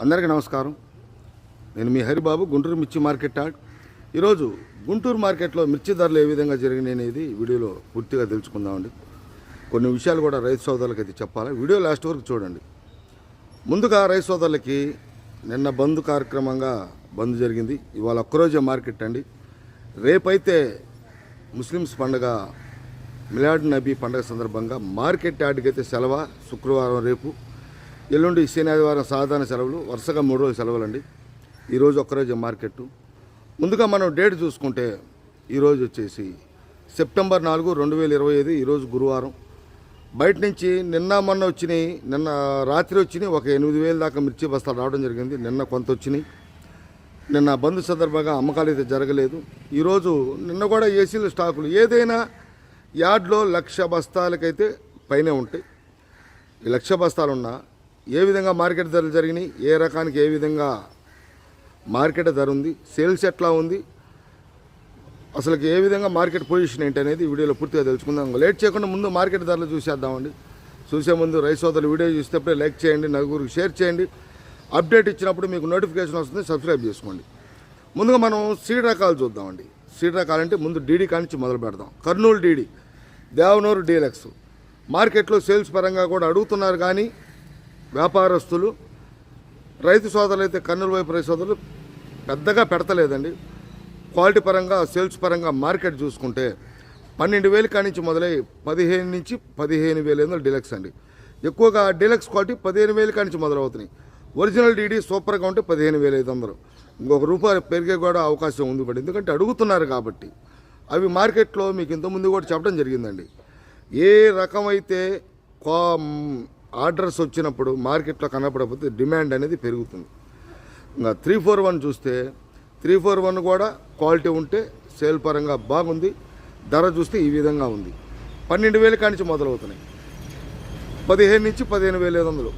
అందరికీ నమస్కారం. నేను మీ హరిబాబు గుంటూరు మిర్చి మార్కెట్ యార్డ్ ఈరోజు గుంటూరు మార్కెట్లో మిర్చి ధరలు ఏ విధంగా జరిగినాయి అనేది వీడియోలో పూర్తిగా తెలుసుకుందామండి. కొన్ని విషయాలు కూడా రైతు సోదరులకి అయితే చెప్పాలి. వీడియో లాస్ట్ వరకు చూడండి. ముందుగా రైతు సోదరులకి నిన్న బంద్ కార్యక్రమంగా బంద్ జరిగింది. ఇవాళ ఒక్కరోజే మార్కెట్ అండి. రేపైతే ముస్లిమ్స్ పండుగ మిలాడ్ నబీ పండుగ సందర్భంగా మార్కెట్ యార్డ్కి అయితే సెలవు? శుక్రవారం రేపు. ఎల్లుండి శనివారం ఆదివారం సాధారణ సెలవులు వరుసగా మూడు రోజులు సెలవులు అండి ఈరోజు ఒక్కరోజు మార్కెట్. ముందుగా మనం డేట్ చూసుకుంటే ఈరోజు వచ్చేసి సెప్టెంబర్ నాలుగు రెండు వేల ఇరవై ఐదు ఈరోజు గురువారం. బయట నుంచి నిన్న మొన్న వచ్చినాయి నిన్న రాత్రి వచ్చినాయి ఒక ఎనిమిది వేల దాకా మిర్చి బస్తాలు రావడం జరిగింది. నిన్న కొంత వచ్చినాయి. నిన్న బంద్ సందర్భంగా అమ్మకాలు అయితే జరగలేదు. ఈరోజు నిన్న కూడా ఏసీలు స్టాకులు ఏదైనా యార్డ్లో లక్ష బస్తాలకైతే పైనే ఉంటాయి. లక్ష బస్తాలున్నా ఏ విధంగా మార్కెట్ ధరలు జరిగినాయి ఏ రకానికి ఏ విధంగా మార్కెట్ ధర ఉంది సేల్స్ ఎట్లా ఉంది అసలుకి ఏ విధంగా మార్కెట్ పొజిషన్ ఏంటి అనేది వీడియోలో పూర్తిగా తెలుసుకుందాం. లేట్ చేయకుండా ముందు మార్కెట్ ధరలు చూసేద్దామండి. చూసే ముందు రైస్ సోదరులు వీడియో చూసేటప్పుడే లైక్ చేయండి నలుగురికి షేర్ చేయండి. అప్డేట్ ఇచ్చినప్పుడు మీకు నోటిఫికేషన్ వస్తుంది సబ్స్క్రైబ్ చేసుకోండి. ముందుగా మనం సీడ్ రకాలు చూద్దామండి. సీడ్ రకాలంటే ముందు డీడీ కానించి మొదలు పెడదాం. Kurnool DD Devanur deluxe. మార్కెట్లో సేల్స్ పరంగా కూడా అడుగుతున్నారు కానీ వ్యాపారస్తులు రైతు సోదరులు అయితే కర్నూలు వైపు రైతు సోదరులు పెద్దగా పెడతలేదండి. క్వాలిటీ పరంగా సేల్స్ పరంగా మార్కెట్ చూసుకుంటే పన్నెండు వేలు కానించి మొదలై పదిహేను నుంచి పదిహేను వేల ఎనిమిది డిలక్స్ అండి. ఎక్కువగా డీలక్స్ క్వాలిటీ పదిహేను వేలు కానించి మొదలవుతున్నాయి. ఒరిజినల్ డీడీ సూపర్గా ఉంటే పదిహేను వేల ఐదు వందలు. ఇంకొక రూపాయలు పెరిగే కూడా అవకాశం ఉంది బట్ ఎందుకంటే అడుగుతున్నారు కాబట్టి. అవి మార్కెట్లో మీకు ఇంతకుముందు కూడా చెప్పడం జరిగిందండి. ఏ రకమైతే ఆర్డర్స్ వచ్చినప్పుడు మార్కెట్లో కనపడకపోతే డిమాండ్ అనేది పెరుగుతుంది. ఇంకా త్రీ ఫోర్ వన్ చూస్తే త్రీ ఫోర్ వన్ కూడా క్వాలిటీ ఉంటే సేల్ పరంగా బాగుంది. ధర చూస్తే ఈ విధంగా ఉంది. పన్నెండు వేల కానించి మొదలవుతున్నాయి. పదిహేను నుంచి పదిహేను వేల ఐదు వందలు.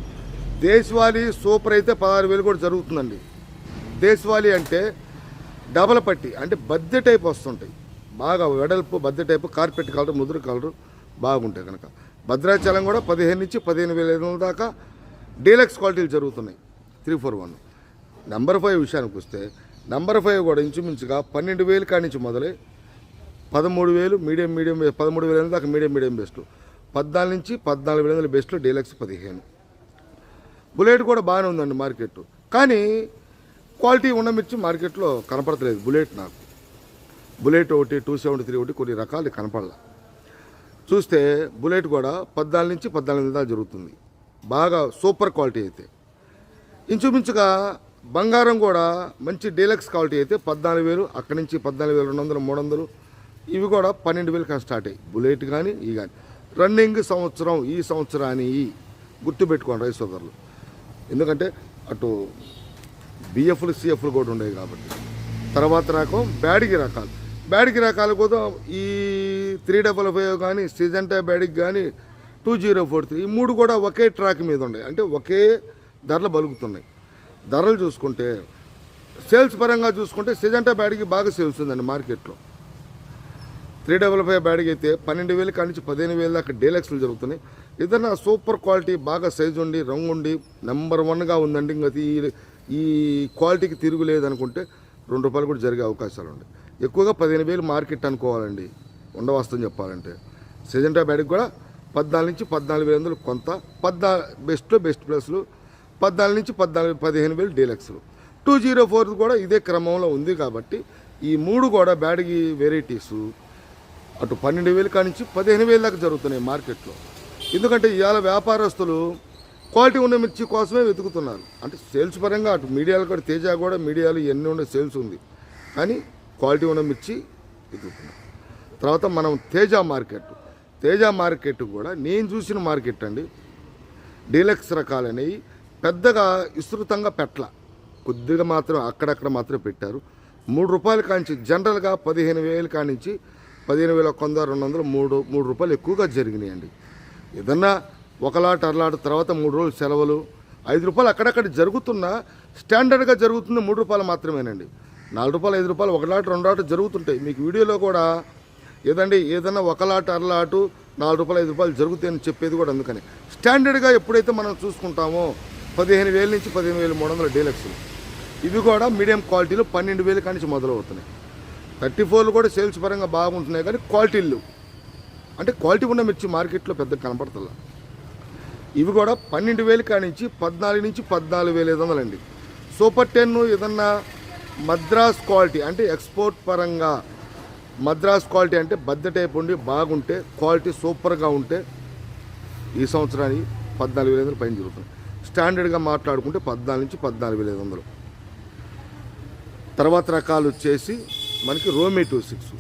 దేశవాళీ సూపర్ అయితే పదహారు వేలు కూడా జరుగుతుందండి. దేశవాళీ అంటే డబల్ పట్టి అంటే బద్దె టైప్ వస్తుంటాయి. బాగా వెడల్పు బద్దె టైపు కార్పెట్ కలర్ ముదురు కలరు బాగుంటాయి కనుక. భద్రాచలం కూడా పదిహేను నుంచి పదిహేను వేల ఐదు వందల దాకా డీలక్స్ క్వాలిటీలు జరుగుతున్నాయి. Three four one. Number five విషయానికి వస్తే నెంబర్ ఫైవ్ కూడా ఇంచుమించుగా పన్నెండు వేలు కాడి నుంచి మొదలై పదమూడు వేలు మీడియం మీడియం పదమూడు వేల దాకా మీడియం మీడియం బెస్ట్. పద్నాలుగు నుంచి పద్నాలుగు వేల వందల బెస్ట్లు డీలక్స్ పదిహేను. బుల్లెట్ కూడా బాగానే ఉందండి మార్కెట్ కానీ క్వాలిటీ ఉన్న మిర్చి మార్కెట్లో కనపడతలేదు బుల్లెట్ నాకు. బుల్లెట్ ఒకటి టూ సెవెంటీ త్రీ ఒకటి కొన్ని రకాలు కనపడలా. చూస్తే బుల్లెట్ కూడా పద్నాలుగు నుంచి పద్నాలుగు వేల దాకా జరుగుతుంది. బాగా సూపర్ క్వాలిటీ అయితే. ఇంచుమించుగా బంగారం కూడా మంచి డీలక్స్ క్వాలిటీ అయితే పద్నాలుగు వేలు అక్కడి నుంచి పద్నాలుగు వేలు రెండు వందలు మూడు వందలు. ఇవి కూడా పన్నెండు వేలు కానీ స్టార్ట్ అయ్యి బుల్లెట్ కానీ ఈ కానీ రన్నింగ్ సంవత్సరం ఈ సంవత్సరాన్ని ఈ గుర్తుపెట్టుకోండి రైతు సోదరులు. ఎందుకంటే అటు బిఎఫ్లు సిఎఫ్లు కూడా ఉండేవి కాబట్టి. తర్వాత రకం బ్యాడిగి రకాలు. బ్యాడిగి రకాలు కూడా ఈ త్రీ డబల్ ఫైవ్ కానీ సిజంటా బ్యాడిక్ కానీ టూ జీరో ఫోర్ త్రీ ఈ మూడు కూడా ఒకే ట్రాక్ మీద ఉన్నాయి. అంటే ఒకే ధరలు బలుగుతున్నాయి. ధరలు చూసుకుంటే సేల్స్ పరంగా చూసుకుంటే సిజంటా బ్యాడికి బాగా సేల్స్ ఉందండి మార్కెట్లో. త్రీ డబల్ ఫైవ్ బ్యాడ్కి అయితే పన్నెండు వేలు కానించి పదిహేను వేలు దాకా డీలక్స్లు జరుగుతున్నాయి. ఏదైనా సూపర్ క్వాలిటీ బాగా సైజు ఉండి రంగు ఉండి నెంబర్ వన్గా ఉందండి. ఇంకా ఈ ఈ క్వాలిటీకి తిరుగులేదనుకుంటే రెండు రూపాయలు కూడా జరిగే అవకాశాలు ఉన్నాయి. ఎక్కువగా పదిహేను వేలు మార్కెట్ అనుకోవాలండి. ఉండవస్తుందని చెప్పాలంటే. సిజెంటా బ్యాటింగ్ కూడా పద్నాలుగు నుంచి పద్నాలుగు వేల వందలు కొంత పద్నా బెస్ట్లో బెస్ట్ ప్లస్లు పద్నాలుగు నుంచి పద్నాలుగు పదిహేను వేలు డీలక్స్లు టూ జీరో ఫోర్ కూడా ఇదే క్రమంలో ఉంది కాబట్టి ఈ మూడు కూడా బ్యాడ్గి వెరైటీసు అటు పన్నెండు వేలు కానించి పదిహేను వేల దాకా జరుగుతున్నాయి మార్కెట్లో. ఎందుకంటే ఇవాళ వ్యాపారస్తులు క్వాలిటీ ఉన్న మిర్చి కోసమే వెతుకుతున్నారు. అంటే సేల్స్ పరంగా అటు మీడియాలో కూడా తేజ కూడా మీడియాలు ఎన్ని ఉండే సేల్స్ ఉంది. కానీ క్వాలిటీ ఉన్న మిర్చి వెతుకుతున్నారు. తర్వాత మనం తేజ మార్కెట్. తేజ మార్కెట్ కూడా నేను చూసిన మార్కెట్ అండి. డీలక్స్ రకాలనేవి పెద్దగా విస్తృతంగా పెట్టల. కొద్దిగా మాత్రం అక్కడక్కడ మాత్రం పెట్టారు. మూడు రూపాయల కానించి జనరల్గా పదిహేను వేల కానించి పదిహేను వేల కొంద రెండు వందలు మూడు మూడు రూపాయలు ఎక్కువగా జరిగినాయండి. ఏదన్నా ఒకలాట అరలాట తర్వాత మూడు రోజులు సెలవులు ఐదు రూపాయలు అక్కడక్కడ జరుగుతున్న స్టాండర్డ్గా జరుగుతుంది మూడు రూపాయలు మాత్రమేనండి. నాలుగు రూపాయలు ఐదు రూపాయలు ఒకలాట రెండు ఆట జరుగుతుంటాయి. మీకు వీడియోలో కూడా ఏదండి ఏదన్నా ఒకలాట అరలాటు నాలుగు రూపాయలు ఐదు రూపాయలు జరుగుతాయని చెప్పేది కూడా అందుకని. స్టాండర్డ్గా ఎప్పుడైతే మనం చూసుకుంటామో పదిహేను వేల నుంచి పదిహేను వేల మూడు వందల డీలక్స్లు. ఇవి కూడా మీడియం క్వాలిటీలో పన్నెండు వేల కానించి మొదలవుతున్నాయి. థర్టీ ఫోర్లు కూడా సేల్స్ పరంగా బాగుంటున్నాయి కానీ క్వాలిటీలు అంటే క్వాలిటీ ఉన్న మిర్చి మార్కెట్లో పెద్ద కనపడతల. ఇవి కూడా పన్నెండు వేలు కానించి పద్నాలుగు నుంచి పద్నాలుగు వేల ఐదు వందలండి. సూపర్ టెన్ ఏదన్నా మద్రాస్ క్వాలిటీ అంటే ఎక్స్పోర్ట్ పరంగా మద్రాస్ క్వాలిటీ అంటే బద్ద టైప్ ఉండి బాగుంటే క్వాలిటీ సూపర్గా ఉంటే ఈ సంవత్సరానికి పద్నాలుగు వేల ఐదు పైన జరుగుతుంది. స్టాండర్డ్గా మాట్లాడుకుంటే పద్నాలుగు నుంచి పద్నాలుగు వేల ఐదు వందలు. తర్వాత రకాలు వచ్చేసి మనకి రోమి టూ సిక్స్.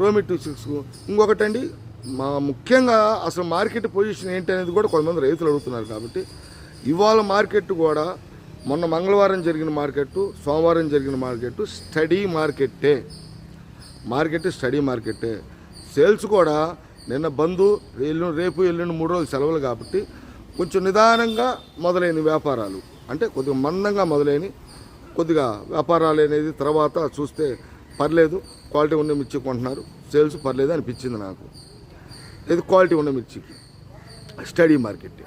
రోమి టూ సిక్స్ ఇంకొకటండి మా ముఖ్యంగా అసలు మార్కెట్ పొజిషన్ ఏంటి అనేది కూడా కొంతమంది రైతులు అడుగుతున్నారు కాబట్టి ఇవాళ మార్కెట్ కూడా మొన్న మంగళవారం జరిగిన మార్కెట్ సోమవారం జరిగిన మార్కెట్ స్టడీ మార్కెట్టే. మార్కెట్ స్టడీ మార్కెట్టే సేల్స్ కూడా నిన్న బంధు ఎల్లుండి రేపు ఎల్లుండి మూడు రోజులు సెలవులు కాబట్టి కొంచెం నిదానంగా మొదలైన వ్యాపారాలు. అంటే కొద్దిగా మందంగా మొదలైన కొద్దిగా వ్యాపారాలు అనేది తర్వాత చూస్తే పర్లేదు. క్వాలిటీ ఉన్న మిర్చి కొంటున్నారు. సేల్స్ పర్లేదు అనిపించింది నాకు. ఇది క్వాలిటీ ఉన్న మిర్చికి. Steady market.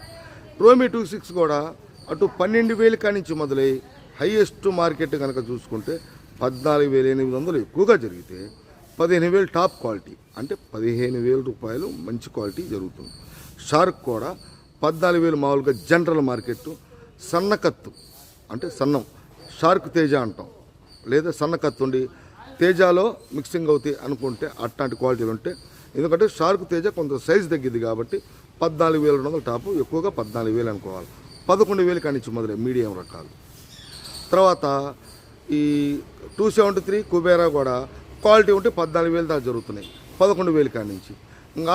రోమి టూ సిక్స్ కూడా అటు పన్నెండు వేలు కానించి మొదలై హైయెస్ట్ మార్కెట్ కనుక చూసుకుంటే పద్నాలుగు వేల ఎనిమిది వందలు ఎక్కువగా జరిగితే పదిహేను వేలు టాప్ క్వాలిటీ. అంటే పదిహేను వేల రూపాయలు మంచి క్వాలిటీ జరుగుతుంది. షార్క్ కూడా పద్నాలుగు వేలు మామూలుగా జనరల్ మార్కెట్ సన్నకత్తు అంటే సన్నం షార్క్ తేజ అంటాం. లేదా సన్నకత్తు ఉండి తేజాలో మిక్సింగ్ అవుతాయి అనుకుంటే అట్లాంటి క్వాలిటీలు ఉంటే ఎందుకంటే షార్క్ తేజ కొంత సైజ్ తగ్గిద్ది కాబట్టి పద్నాలుగు వేల రెండు వందల టాపు ఎక్కువగా పద్నాలుగు వేలు అనుకోవాలి. పదకొండు వేలు కానించి మొదలై మీడియం రకాలు. తర్వాత ఈ టూ సెవెంటీ త్రీ కుబేరా కూడా క్వాలిటీ ఉంటే పద్నాలుగు వేలు దాకా జరుగుతున్నాయి. పదకొండు వేలు కాడి నుంచి ఇంకా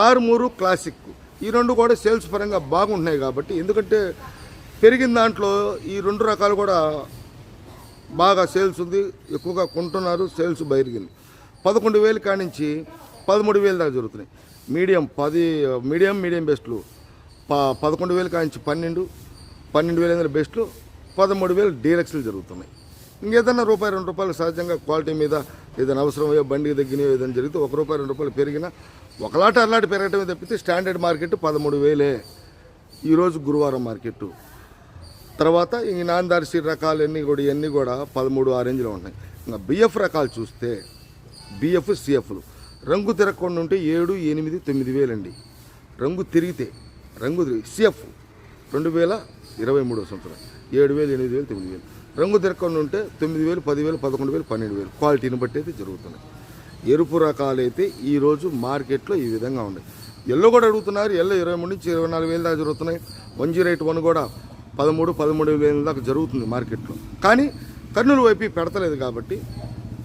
క్లాసిక్. ఈ రెండు కూడా సేల్స్ పరంగా బాగుంటున్నాయి కాబట్టి ఎందుకంటే పెరిగిన దాంట్లో ఈ రెండు రకాలు కూడా బాగా సేల్స్ ఉంది. ఎక్కువగా కొంటున్నారు సేల్స్ బయరిగింది. పదకొండు వేలు కాడి నుంచి పదమూడు వేలు దాకా జరుగుతున్నాయి. మీడియం పది మీడియం మీడియం బెస్ట్లు. ప పదకొండు వేలు కానించి నుంచి పన్నెండు పన్నెండు వేల ఐదు బెస్ట్లు. పదమూడు వేలు డీలక్స్లు జరుగుతున్నాయి. ఇంకేదన్నా రూపాయి రెండు రూపాయలు సహజంగా క్వాలిటీ మీద ఏదైనా అవసరమయ్యో బండికి తగ్గినాయో ఏదైనా జరిగితే ఒక రూపాయి రెండు రూపాయలు పెరిగినా ఒకలాట అల్లాటి పెరగటమే తప్పితే స్టాండర్డ్ మార్కెట్ పదమూడు వేలే. ఈరోజు గురువారం మార్కెట్టు. తర్వాత ఈ నాందార్సి రకాలు అన్నీ కూడా ఇవన్నీ కూడా పదమూడు ఆ రేంజ్లో ఉన్నాయి. ఇంకా బిఎఫ్ రకాలు చూస్తే బిఎఫ్ సిఎఫ్లు రంగు తిరగకుండా ఉంటే ఏడు ఎనిమిది తొమ్మిది వేలండి. రంగు తిరిగితే రంగు సిఎఫ్ రెండు వేల ఇరవై మూడో సంవత్సరం. ఏడు వేలు ఎనిమిది వేలు తొమ్మిది వేలు. రంగు తిరగకుండా ఉంటే తొమ్మిది వేలు పదివేలు పదకొండు వేలు పన్నెండు వేలు. క్వాలిటీని బట్టి అయితే జరుగుతున్నాయి. ఎరుపు రకాలు అయితే ఈరోజు మార్కెట్లో ఈ విధంగా ఉన్నాయి. ఎల్లో కూడా అడుగుతున్నారు. ఎల్లో ఇరవై మూడు నుంచి ఇరవై నాలుగు వేలు దాకా జరుగుతున్నాయి. వన్ జీరో ఎయిట్ వన్ కూడా పదమూడు పదమూడు వేల దాకా జరుగుతుంది మార్కెట్లో. కానీ కర్నూలు వైపు పెడతలేదు కాబట్టి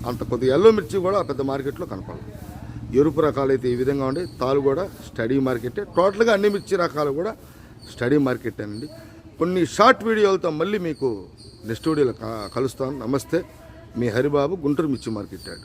అంత కొద్ది ఎల్లో మిర్చి కూడా పెద్ద మార్కెట్లో కనపడదు ఎరుపు రకాలు అయితే ఈ విధంగా ఉండే తాలు కూడా స్టడీ మార్కెటే. టోటల్గా అన్ని మిర్చి రకాలు కూడా స్టడీ మార్కెటేనండి. కొన్ని షార్ట్ వీడియోలతో మళ్ళీ మీకు నెక్స్ట్ స్టూడియోలో కలుస్తాను. నమస్తే. మీ హరిబాబు గుంటూరు మిర్చి మార్కెట్ యాడ్